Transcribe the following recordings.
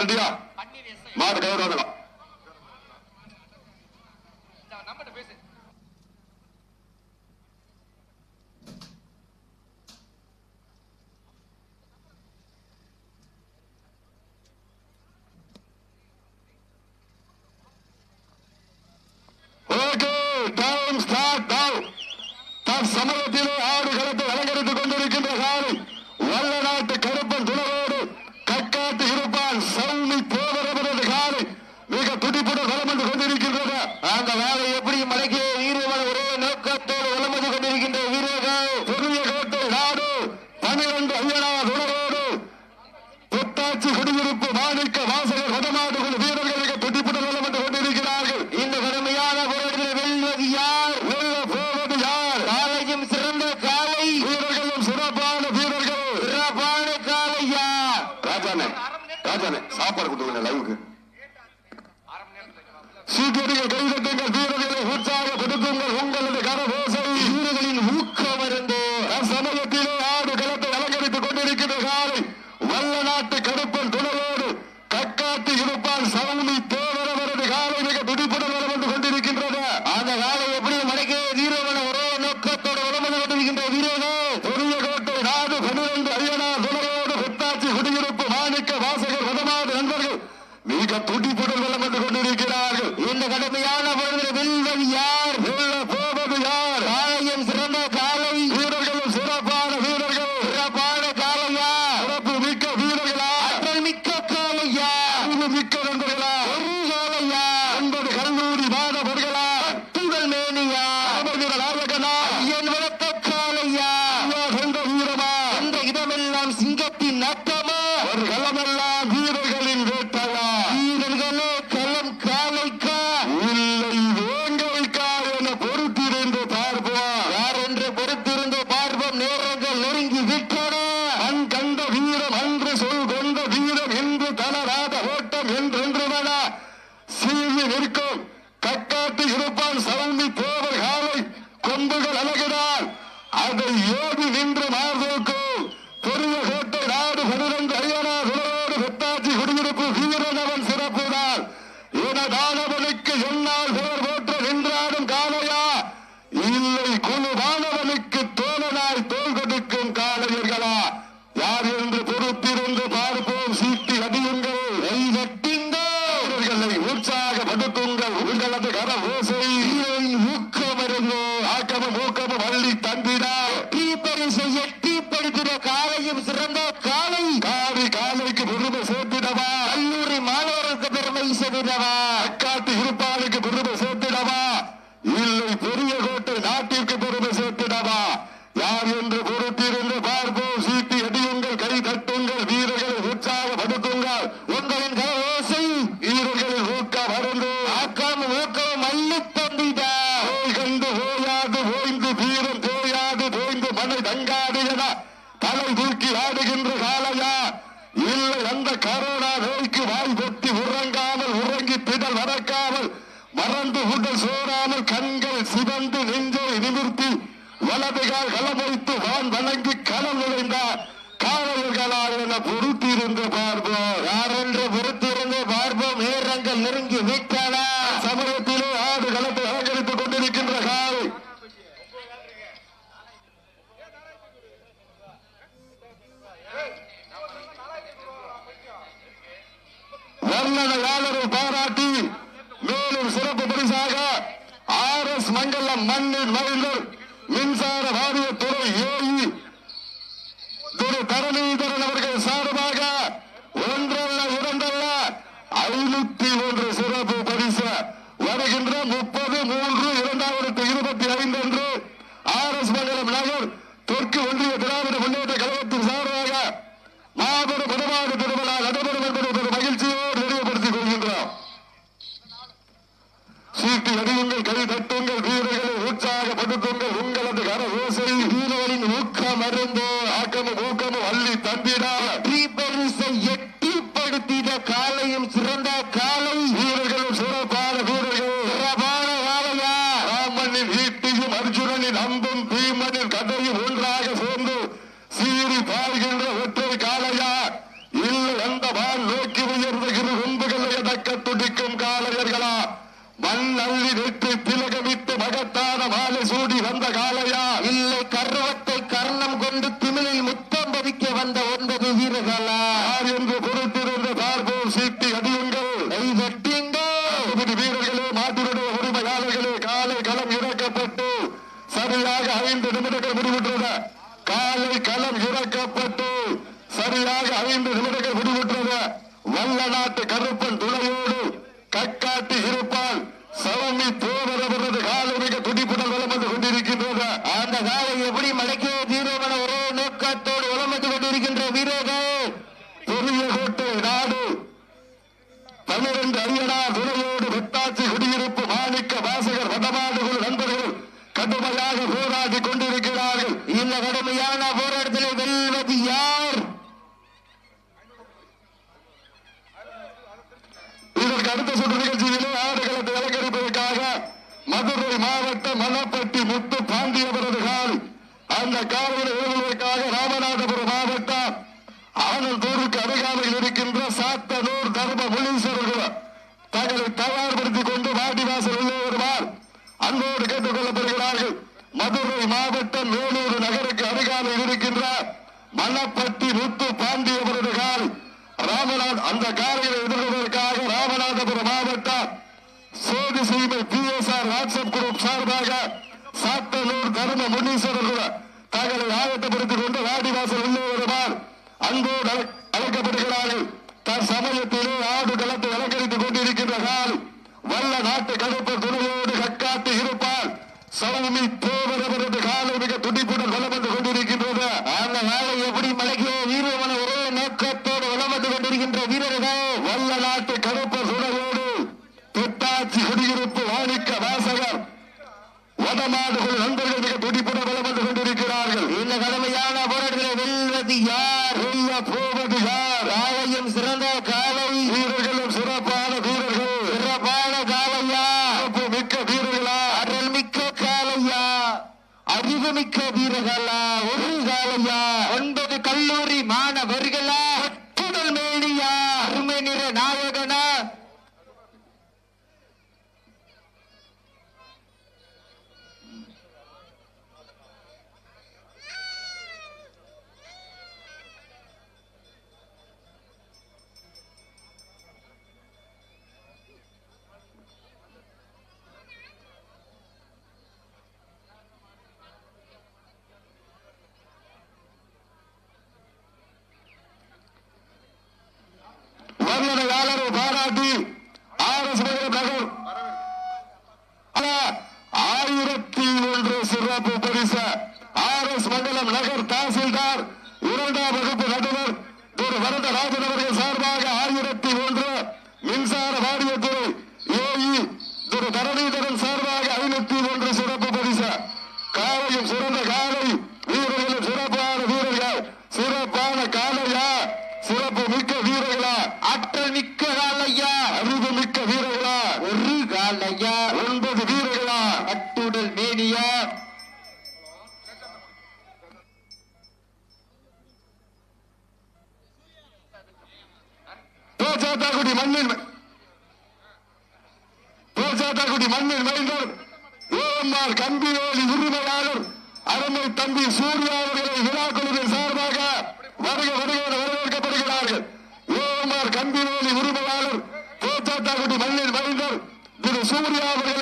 பண்ணியா மாடு கௌரவம் Mustafa Savunma ಪ್ರಧಾನ சமூகத்திலே ஆடு களத்தை அலங்கரித்துக் கொண்டிருக்கின்ற காலை வர்ணனையாளரை பாராட்டி மேலும் சிறப்பு பரிசாக ஆர் எஸ் மங்கலம் மண்ணின் மகிழ்ந்தோர் வல்லள்ளி நிற்று திலகமிட்டு மகத்தான மாலை சூடி வந்த காலையா கொண்டிருக்கின்ற வீரர்கள் வருமாறு அன்போடு கேட்டுக் கொள்ளப்படுகிறார்கள் மதுரை மாவட்டம் மேலூர் நகருக்கு அருகாமையில் இருக்கின்ற மணப்பட்டி முத்து பாண்டி கால். ராமநாத் அந்த காரியை எதிர்வதற்காக ராமநாதபுரம் மாவட்டம் Sethu Seemai P S R WhatsApp group சார்பாக சாத்தனூர் தர்ம முனீஸ்வரர் தங்களை ஆயத்தப்படுத்திக் கொண்டு வாடிவாசல் உள்ளே வருமாறு அன்போடு அழைக்கப்படுகிறார்கள். தற்சமயத்திலே ஆடு களத்தை அலங்கரித்துக் கொண்டிருக்கின்ற கால். வல்ல நாட்டு கடுப்பு குருவோடு கக்காத்து இருப்பால் சௌமி போவரவரது காலம் மிக துடிப்புடன் வளமந்து கொண்டிருக்கின்றது. அந்த வேலை எப்படி மலைக்கிறோம் வீரமான ஒரே நோக்கத்தோடு வளமந்து கொண்டிருக்கின்ற ராஜன் அவர்கள் சார்பாக ஆயிரத்தி ஒன்று மின்சார வாரியத்துறை ஏஇ திரு தரணீதரன் சார் இந்தியாவில் உரிமையாளர் அருமை தம்பி சூர்யா அவர்களை விழா குழுவின் சார்பாக வருக வருக வரவேற்கப்படுகிறார்கள். ஏஎம்ஆர் கம்பிவேலி உரிமையாளர் கோச்சாத்தாக்குடி மண்ணில் மறைந்தர் திரு சூர்யா அவர்கள்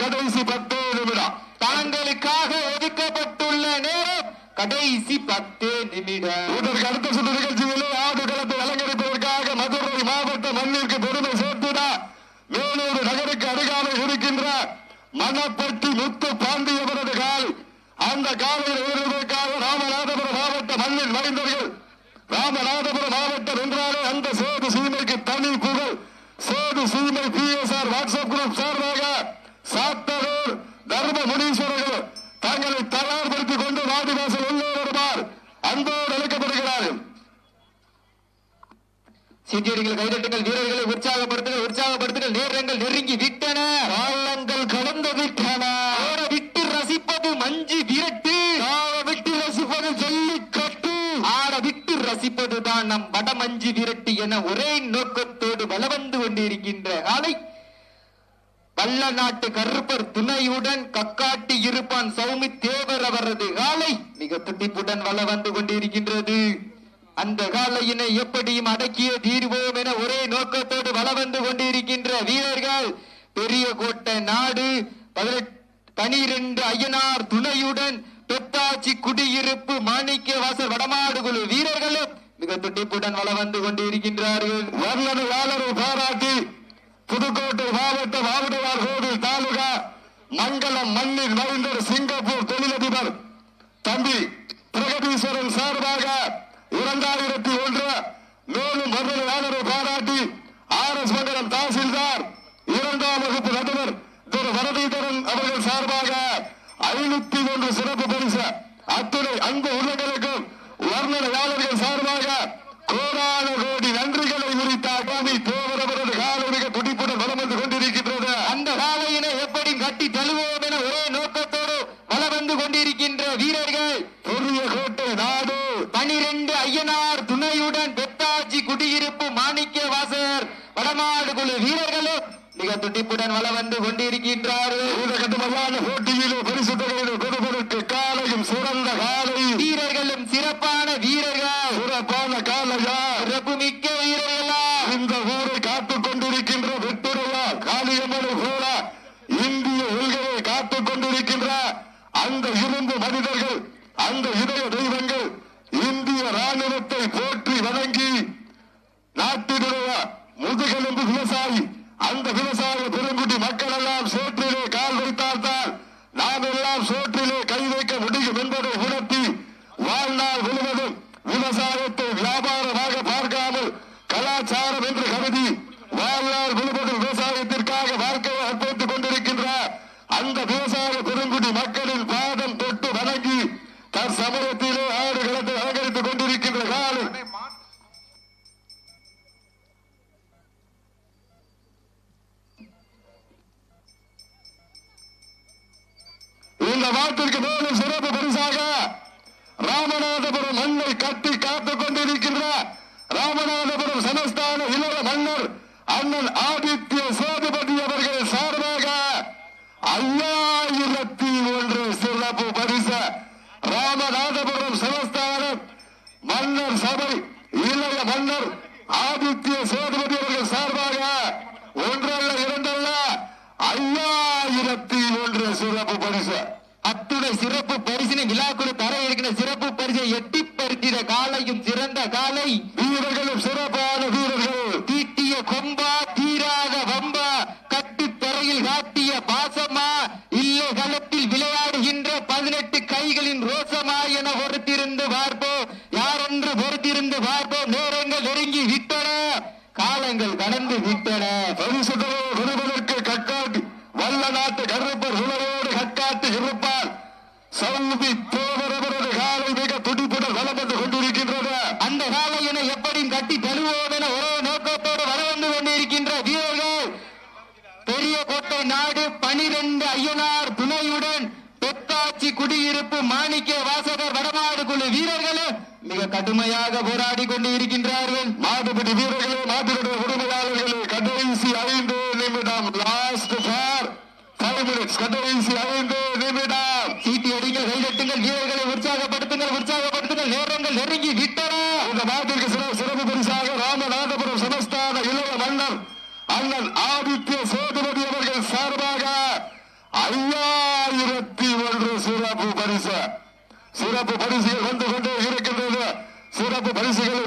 கடைசி பத்து நிமிடம் தாங்களுக்காக ஒதுக்கப்பட்டுள்ள நேரம் கடைசி பத்து நிமிடம் இதற்கு அடுத்த சுற்று நிகழ்ச்சியிலே ஆடு களத்தை அலங்கரிப்பதற்காக மதுரை மாவட்ட மண்ணிற்கு பெருமை சேர்த்திட வேலூர் நகருக்கு அருகாமையில் இருக்கின்ற மணப்பட்டி முத்து பாண்டியவரது கால் அந்த காலையில் ஏறுவதற்காக ராமநாதபுரம் மாவட்ட மண்ணின் மைந்தர்கள் ராமநாதபுரம் மாவட்டம் என்றாலே அந்த சேது சீமைக்கு தனி புகழ் Sethu Seemai P S R WhatsApp group சார்பாக சாத்தனூர் தர்ம முனீஸ்வரர்கள் தங்களை தயார்படுத்திக் கொண்டு வாடிவாசல் உள்ளே வருமாறு அன்போடு அழைக்கப்படுகிறார்கள். சீட்டியடிகள் கைதட்டுங்கள் வீரர்களை உற்சாகப்படுத்துங்கள் உற்சாகப்படுத்துங்கள் நேரங்கள் நெருங்கி விட்டன. காலங்கள் கடந்து விட்டன. விட்டு ரசிப்பது மஞ்சு விரட்டு. விட்டு ரசிப்பது ஜல்லிக்கட்டு. ஆட விட்டு ரசிப்பது தான் நம் வடமஞ்சு விரட்டு என ஒரே நோக்கத்தோடு வளவந்து கொண்டிருக்கின்ற காலை வல்ல நாட்டு கருப்பர் துணையுடன் கக்காட்டி இருப்பான் சௌமி தேவர் அவரது காலை மிக துடிப்புடன் வள வந்து கொண்டிருக்கின்றது. அந்த காலையினை எப்படியும் அடக்கிய தீர்வோம் என ஒரே நோக்கத்தோடு வள வந்து கொண்டிருக்கின்ற வீரர்கள் பெரிய கோட்டை நாடு பனிரெண்டு ஐயனார் துணையுடன் பெத்தாச்சி குடியிருப்பு மாணிக்க வாசல் வடமாடு குழு வீரர்களும் மிக துடிப்புடன் வள வந்து கொண்டிருக்கின்றார்கள். வர்ணனையாளரை பாராட்டி புதுக்கோட்டை மாவட்டம் ஆவுடையார் கோவில் தாலுகா மங்களம் மண்ணில் மறைந்தர் சிங்கப்பூர் தொழிலதிபர். தம்பி பிரகதீஸ்வரன் சார்பாக இரண்டாயிரத்தி ஒன்று மேலும் வர்ணனையாளரை பாராட்டி ஆர் எஸ் மங்கலம் தாசில்தார் இரண்டாம் வகுப்பு நடுவர் திரு வரதீதரன் அவர்கள் சார்பாக ஐநூத்தி ஒன்று சிறப்பு பரிசு. அத்துறை அன்பு உள்ளங்களுக்கும் வர்ணனையாளர்கள் சார்பாக கோடான கோடி நன்றி உரித்த அகாமி தேவரவரது காலமிக துடிப்புடன் வலம் வந்து கொண்டிருக்கின்றது அந்த காலையினை எப்படி கட்டி தழுவோம் என ஒரே நோக்கத்தோடு வள வந்து கொண்டிருக்கின்ற வீரர்கள் பெரிய கோட்டை நாடு பனிரெண்டு ஐயனார் துணையுடன் பெத்தாச்சி குடியிருப்பு மாணிக்க வாசர் வடமாடு குழு வீரர்களும் மிக துடிப்புடன் வள வந்து கொண்டிருக்கின்றார்கள் இந்த கட்டுமல்லான போட்டியிலே பரிசு தொகையிலே கொடுப்பதற்கு காலையும் சிறந்த காலை வீரர்களும் சிறப்பான வீரர்கள் சிறப்பான காலையா சிறப்பு மிக்க வீரர்களா இந்த ஊரை காத்துக் கொண்டிருக்கின்ற வெட்டுரையா காளியம்மனை போல இந்திய உள்களை காத்துக் கொண்டிருக்கின்ற அந்த இரும்பு மனிதர்கள் அந்த இதய தெய்வங்கள் இந்திய ராணுவத்தை போற்றி வணங்கி நாட்டினுடைய முதுகெலும்பு விவசாயி அந்த விவசாய பெருங்குடி மக்கள் எல்லாம் சோற்றிலே கால் வைத்தால்தான் நாம் எல்லாம் சோற்றிலே கை வைக்க முடியும் என்பதை உணர்த்தி வாழ்நாள் முழுவதும் விவசாயத்தை வியாபாரமாக பார்க்காமல் கலாச்சாரம் என்று கருதி வாழ்நாள் முழுவதும் விவசாயத்திற்காக வாழ்க்கையை அர்ப்பணித்துக் கொண்டிருக்கின்ற அந்த விவசாய பெருங்குடி மக்களின் பாதம் தொட்டு வணங்கி தற்சமயத்திலே ஆடு களத்தை அலங்கரித்துக் கொண்டிருக்கின்ற காலம் இந்த மேலும் சிறப்பு பரிசாக ராமநாதபுரம் மண்ணை கட்டி காத்துக் கொண்டிருக்கின்ற ராமநாதபுரம் சமஸ்தான இளைய மன்னர் அண்ணன் ஆதித்ய சேதுபதி அவர்கள் சார்பாக ஐயாயிரத்தி ஒன்று சிறப்பு பரிசு ராமநாதபுரம் சமஸ்தானம் மன்னர் சபை இளைய மன்னர் ஆதித்ய சேதுபதி அவர்கள் சார்பாக ஒன்றல்ல இரண்டல்ல ஐயாயிரத்தி ஒன்று சிறப்பு பரிசு. அத்துணை சிறப்பு பரிசினை விழாக்குழு தர இருக்கிற சிறப்பு பரிசை எட்டி பறித்திட காலையும் சிறந்த காலை வீரர்களும் சிறப்பான வீரர்கள் தீட்டிய கொம்பா தீராத வம்பா கட்டு தரையில் காட்டிய பாசமா இல்லை களத்தில் விளையாடுகின்ற பதினெட்டு கைகளின் ரோசமா என பொறுத்திருந்து பார்ப்போம் யாரென்று பொறுத்திருந்து பார்ப்போம் நேரங்கள் நெருங்கி விட்டன காலங்கள் கடந்து விட்டன பரிசுகளை விடுவதற்கு கக்காட்டி வல்ல நாட்டு கருப்பர் உணவோடு கக்காட்டி இருப்பார் சவுதி தேவரவரது காலை மிக துடிப்புடன் வலம் வந்து கொண்டிருக்கின்றது அந்த காலையினை எப்படியும் தருவோம் என ஒரே நோக்கத்தோடு வர வந்து கொண்டிருக்கின்ற வீரர்கள் பெரிய கோட்டை நாடு பனிரெண்டு ஐயனார் துணையுடன் பெத்தாச்சி குடியிருப்பு மாணிக்க வாசகர் வடமாடு குழு வீரர்களும் மிக கடுமையாக போராடி கொண்டு இருக்கின்றார்கள் ஆயிரத்தி ஒன்று சிறப்பு பரிசு. சிறப்பு பரிசு வந்து கொண்டே இருக்கின்றது. சிறப்பு பரிசுகளை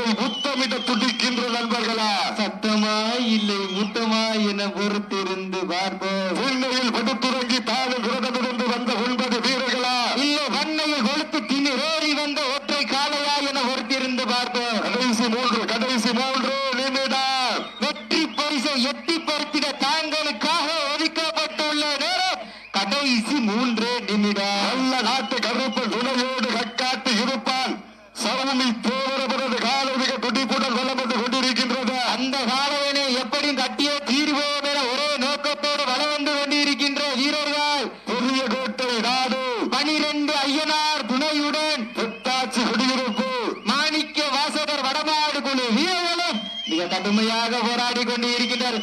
அதில் முத்தமிட துடிக்கின்ற நண்பர்களா? சத்தமாய் இல்லை முத்தமாய் என பொறுத்திருந்து பார்ப்போம். உண்மையில் படுத்து ആത്മയാഗം ഹോറാടിക്കൊണ്ടേയിരിക്കുന്നത്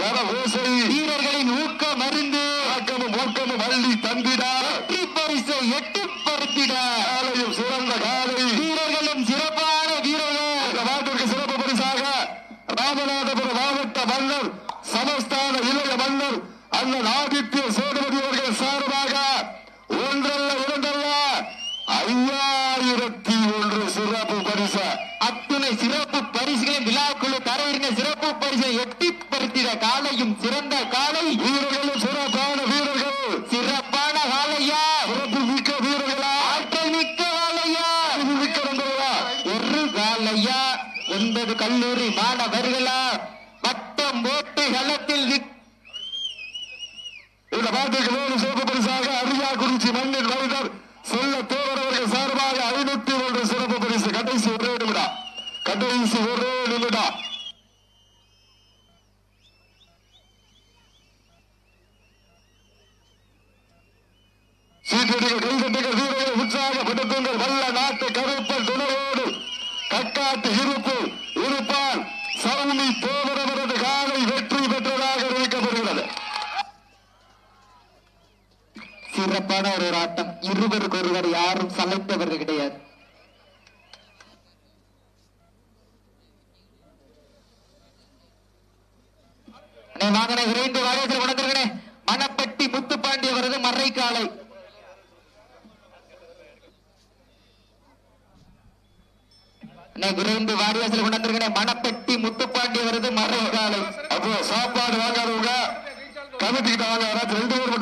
வர வீரர்களின் ஊக்கம் அறிந்து ஆக்கமும் ஊக்கமும் அள்ளி தந்திட. வெற்றி பரிசை எட்டி ஆலயம் ஒன்பது கல்லூரி மாணவர்களா? வட்டம் போட்டு களத்தில் இவ்வளவு பார்த்துட்டு சிறப்பான ஒரு ஒரு ஆட்டம் இருவருக்கு ஒருவர் யாரும் சலைத்தவர்கள் கிடையாது வாங்கின மணப்பட்டி முத்துப்பாண்டி அவரது மறைக்காலை விரைந்து வாரியாசில் கொண்டிருக்கிறேன் மணப்பட்டி முத்துப்பாண்டி வருது மறைக்காலை அப்போ சாப்பாடு வாங்காதவங்க கமிட்டிக்கிட்ட வாங்க யாராச்சும் ரெண்டு பேர்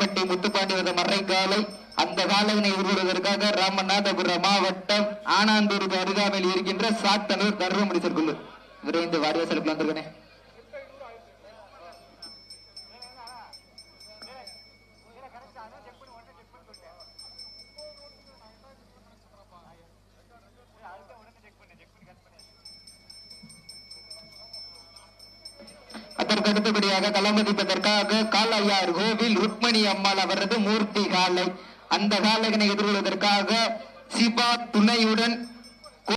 மட்டும் முத்துப்பாண்டி வந்த மறை காலை அந்த காலவினை உருவதற்காக ராமநாதபுரம் மாவட்டம் ஆனாந்தூருக்கு அருகாமையில் இருக்கின்ற சாத்தனூர் தர்மமுடி சர்க்குள்ளு விரைந்து வாரியாசலுக்கு வந்திருக்கேன் காலையார் கோவில் ருக்மணி அம்மாள் அவரது மூர்த்தி காலை. அந்த காலகனை எதிர்கொள்வதற்காக சிபா துணையுடன்